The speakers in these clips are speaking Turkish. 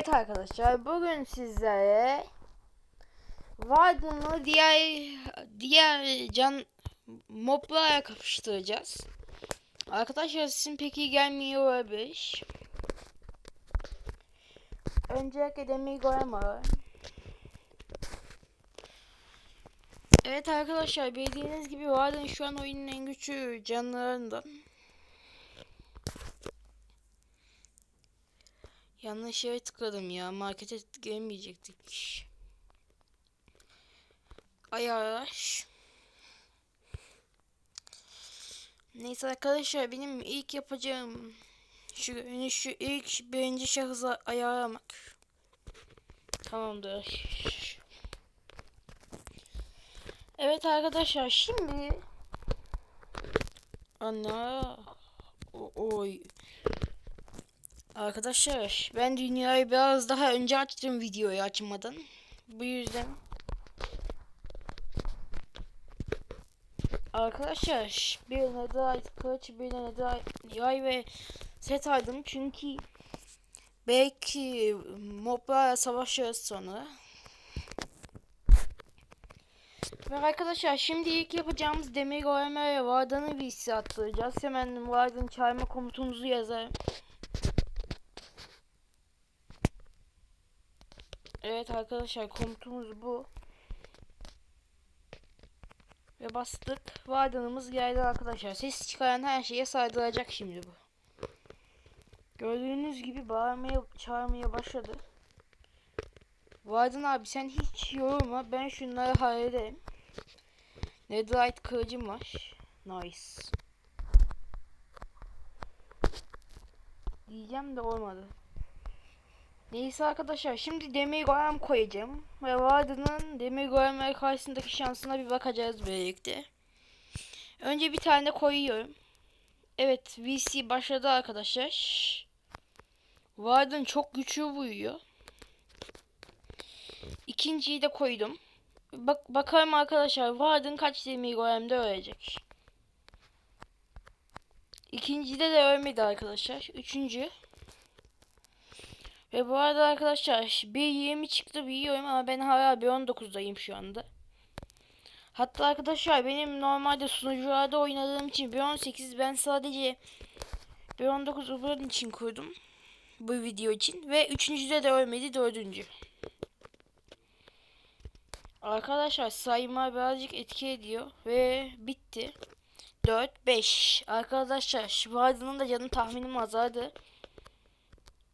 Evet arkadaşlar bugün sizlere Warden'ı diğer diğer can moblarla kapıştıracağız. Arkadaşlar sizin peki gelmiyor olabilir. Öncelikle demir golem var. Evet arkadaşlar bildiğiniz gibi Warden şu an oyunun en güçlü canlarından. Yanlış yere tıkladım ya. Markete giremeyecektik. Ayar. Neyse arkadaşlar benim ilk yapacağım şu şu ilk birinci şahısa ayarlamak. Tamamdır. Evet arkadaşlar şimdi Ana o oy Arkadaşlar ben dünyayı biraz daha önce açtım videoyu açmadan. Bu yüzden Arkadaşlar bir netherite kılıç bir netherite yay ve set aldım çünkü belki moblarla savaşırız sonra. Ve arkadaşlar şimdi ilk yapacağımız demir goleme ve vardanı VC attıracağız. Hemen vardan çağırma komutumuzu yazarım. Evet arkadaşlar komutumuz bu. Ve bastık. Vardanımız geldi arkadaşlar. Ses çıkaran her şeye sardıracak şimdi bu. Gördüğünüz gibi bağırmaya çağırmaya başladı. Vardan abi sen hiç yorulma. Ben şunları hallederim. Netherite kılıcım var. Nice. Diyeceğim de olmadı. Neyse arkadaşlar şimdi demir golem koyacağım. Ve Warden'ın demir golemler karşısındaki şansına bir bakacağız birlikte. Önce bir tane koyuyorum. Evet VC başladı arkadaşlar. Warden çok güçlü vuruyor. İkinciyi de koydum. Bak bakalım arkadaşlar Warden kaç demir golemde ölecek. İkincide de ölmedi arkadaşlar. Üçüncü. Ve bu arada arkadaşlar 1.20 çıktı biliyorum ama ben hala 1.19'dayım şu anda. Hatta arkadaşlar benim normalde sunucularda oynadığım için 1.18 ben sadece 1.19 Uber'ın için kurdum. Bu video için. Ve üçüncüde de ölmedi dördüncü. Arkadaşlar sayma birazcık etki ediyor. Ve bitti. 4, 5. Arkadaşlar Şivada'nın da canı tahminim azaldı.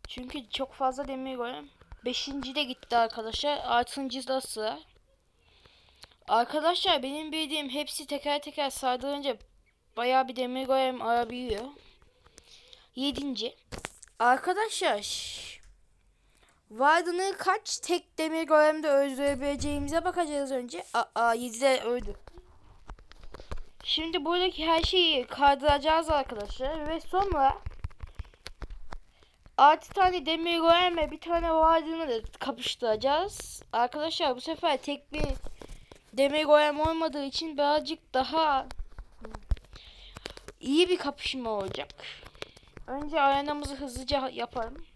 Çünkü çok fazla demir golem. Beşinci de gitti arkadaşlar. Altıncı da sıra. Arkadaşlar benim bildiğim hepsi teker teker sardırınca bayağı bir demir golem arabiliyor. Yedinci. Arkadaşlar Warden'ı kaç tek demir golemde öldürebileceğimize bakacağız önce. Aa 7'de öldü. Şimdi buradaki her şeyi kaldıracağız arkadaşlar ve sonra 6 tane demir golem ve bir tane vardığını da kapıştıracağız. Arkadaşlar bu sefer tek bir demir golem olmadığı için birazcık daha iyi bir kapışma olacak. Önce arenamızı hızlıca yapalım.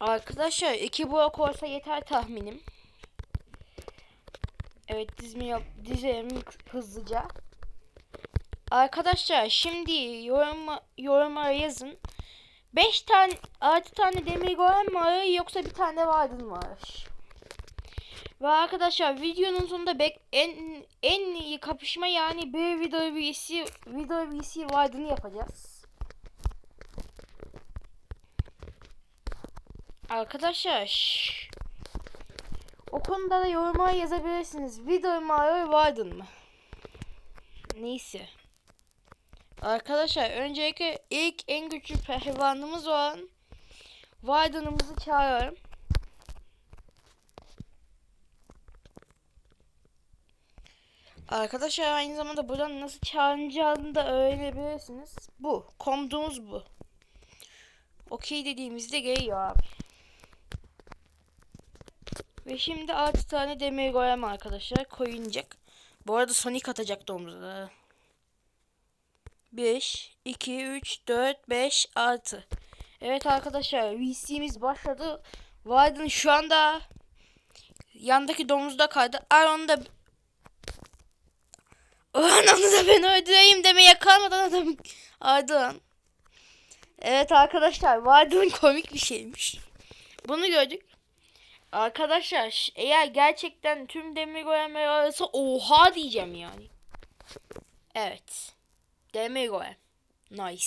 Arkadaşlar iki blok olsa yeter tahminim. Evet dizimi yap dizelim hızlıca. Arkadaşlar şimdi yorum yoruma yazın. 5 tane 6 tane demir golem var yoksa bir tane vardı var? Ve arkadaşlar videonun sonunda bek en en iyi kapışma yani bir video VC video VC vardığını yapacağız. Arkadaşlar o konuda da yoruma yazabilirsiniz. Video mu vardın mı? Neyse. Arkadaşlar öncelikle ilk en güçlü pehlivanımız olan Vardan'ımızı çağırıyorum. Arkadaşlar aynı zamanda buradan nasıl çağıracağını da öğrenebilirsiniz. Bu. Komduğumuz bu. Okey dediğimizde geliyor abi. Ve şimdi 6 tane demir golem arkadaşlar koyunacak. Bu arada Sonic atacak domuzda. 1, 2, 3, 4, 5, 6. Evet arkadaşlar VC'miz başladı. Wyden şu anda yandaki domuzda kaydı. Ay onu da onu da ben öldüreyim demeye kalmadan adam aldı lan. Evet arkadaşlar Wyden komik bir şeymiş. Bunu gördük. Arkadaşlar eğer gerçekten tüm demir golemler arası oha diyeceğim yani. Evet. Demir golem. Nice.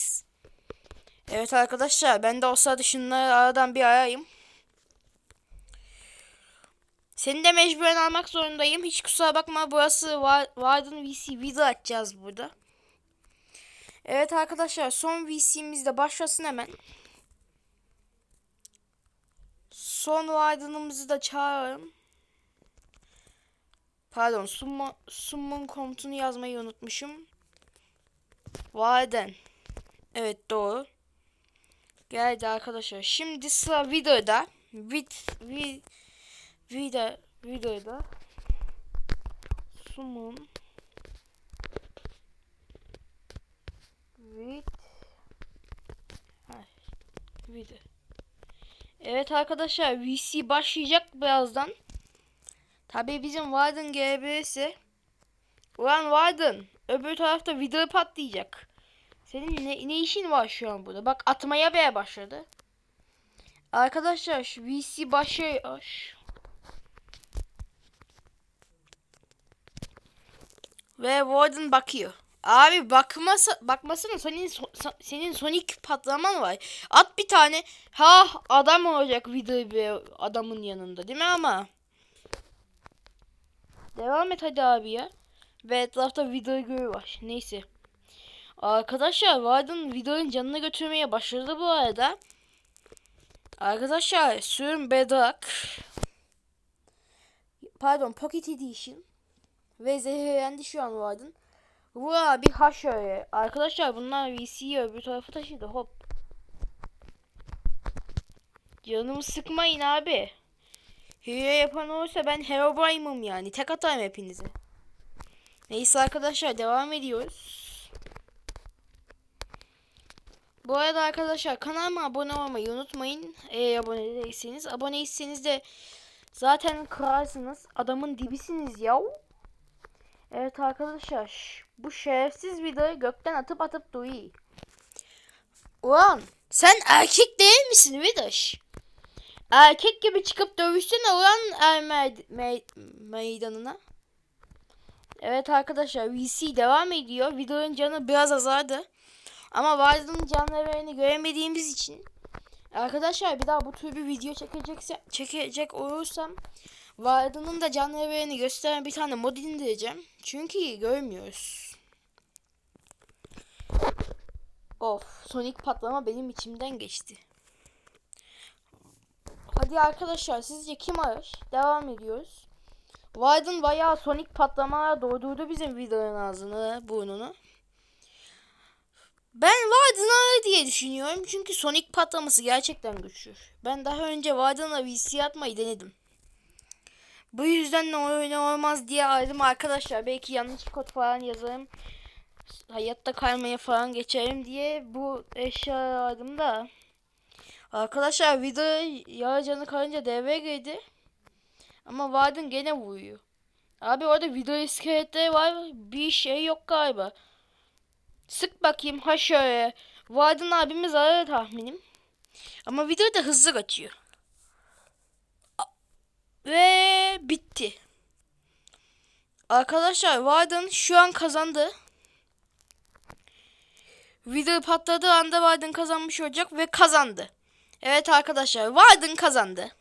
Evet arkadaşlar ben de o sırada şunları aradan bir arayayım. Seni de mecburen almak zorundayım. Hiç kusura bakma burası Wa- Warden VC video açacağız burada. Evet arkadaşlar son VC'miz de başlasın hemen. Son Warden'ımızı da çağıralım. Pardon summon, summon komutunu yazmayı unutmuşum. Warden. Evet doğru. Geldi arkadaşlar. Şimdi sıra videoda. Vid, vid, video, videoda. Summon. Vid. Ha, video. Evet arkadaşlar VC başlayacak birazdan. Tabii bizim Warden GB'si. Ulan Warden öbür tarafta video patlayacak. Senin ne, ne işin var şu an burada? Bak atmaya bile başladı. Arkadaşlar şu VC başlıyor. Ve Warden bakıyor. Abi bakmasa bakmasana senin so- senin Sonic patlaman var. At bir tane. Ha adam olacak video bir adamın yanında değil mi ama? Devam et hadi abi ya. Ve etrafta video görü var. Neyse. Arkadaşlar Warden videonun canını götürmeye başladı bu arada. Arkadaşlar sürüm Bedrock. Pardon Pocket Edition. Ve zehirlendi şu an Warden. Bu abi ha şöyle. Arkadaşlar bunlar VC'yi öbür tarafa taşıdı hop. Canımı sıkmayın abi. Hile yapan olursa ben Herobrine'ım yani. Tek atayım hepinize. Neyse arkadaşlar devam ediyoruz. Bu arada arkadaşlar kanalıma abone olmayı unutmayın. Eğer abone değilseniz. Aboneyseniz de zaten kralsınız. Adamın dibisiniz ya. Evet arkadaşlar. Bu şerefsiz videoyu gökten atıp atıp duruyor. Ulan sen erkek değil misin Vidaş? Erkek gibi çıkıp dövüşsene ulan er meyd- mey- meydanına. Evet arkadaşlar VC devam ediyor. Videonun canı biraz azaldı. Ama Warden'ın canlarını göremediğimiz için arkadaşlar bir daha bu tür bir video çekecekse çekecek olursam Warden'ın da canlarını gösteren bir tane mod indireceğim. Çünkü görmüyoruz. Of Sonic patlama benim içimden geçti. Hadi arkadaşlar sizce kim arar? Devam ediyoruz. Warden bayağı Sonic patlamalar doldurdu bizim videonun ağzını, burnunu. Ben Warden'ı arar diye düşünüyorum. Çünkü Sonic patlaması gerçekten güçlü. Ben daha önce Warden'la VC atmayı denedim. Bu yüzden ne oyun olmaz diye aradım arkadaşlar. Belki yanlış kod falan yazarım. Hayatta kalmaya falan geçerim diye bu eşya aradım da. Arkadaşlar video yarıcanı kalınca devreye girdi. Ama Warden gene vuruyor. Abi orada video iskeletleri var. Bir şey yok galiba. Sık bakayım ha şöyle. Warden abimiz arar tahminim. Ama video da hızlı kaçıyor. Ve bitti. Arkadaşlar Warden şu an kazandı. Video patladığı anda Warden kazanmış olacak ve kazandı. Evet arkadaşlar Warden kazandı.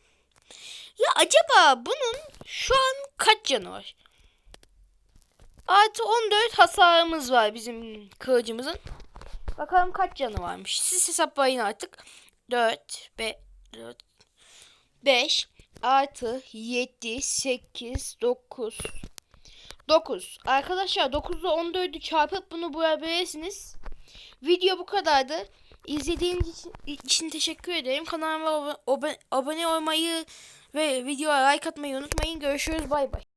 Ya acaba bunun şu an kaç canı var? Artı 14 hasarımız var bizim kılıcımızın. Bakalım kaç canı varmış. Siz hesaplayın artık. 4, 5, 4, 5 artı 7, 8, 9. 9. Arkadaşlar 9 ile 14'ü çarpıp bunu bulabilirsiniz. Video bu kadardı. İzlediğiniz için, için teşekkür ederim. Kanalıma abone, abone olmayı ve videoya like atmayı unutmayın. Görüşürüz. Bay bay.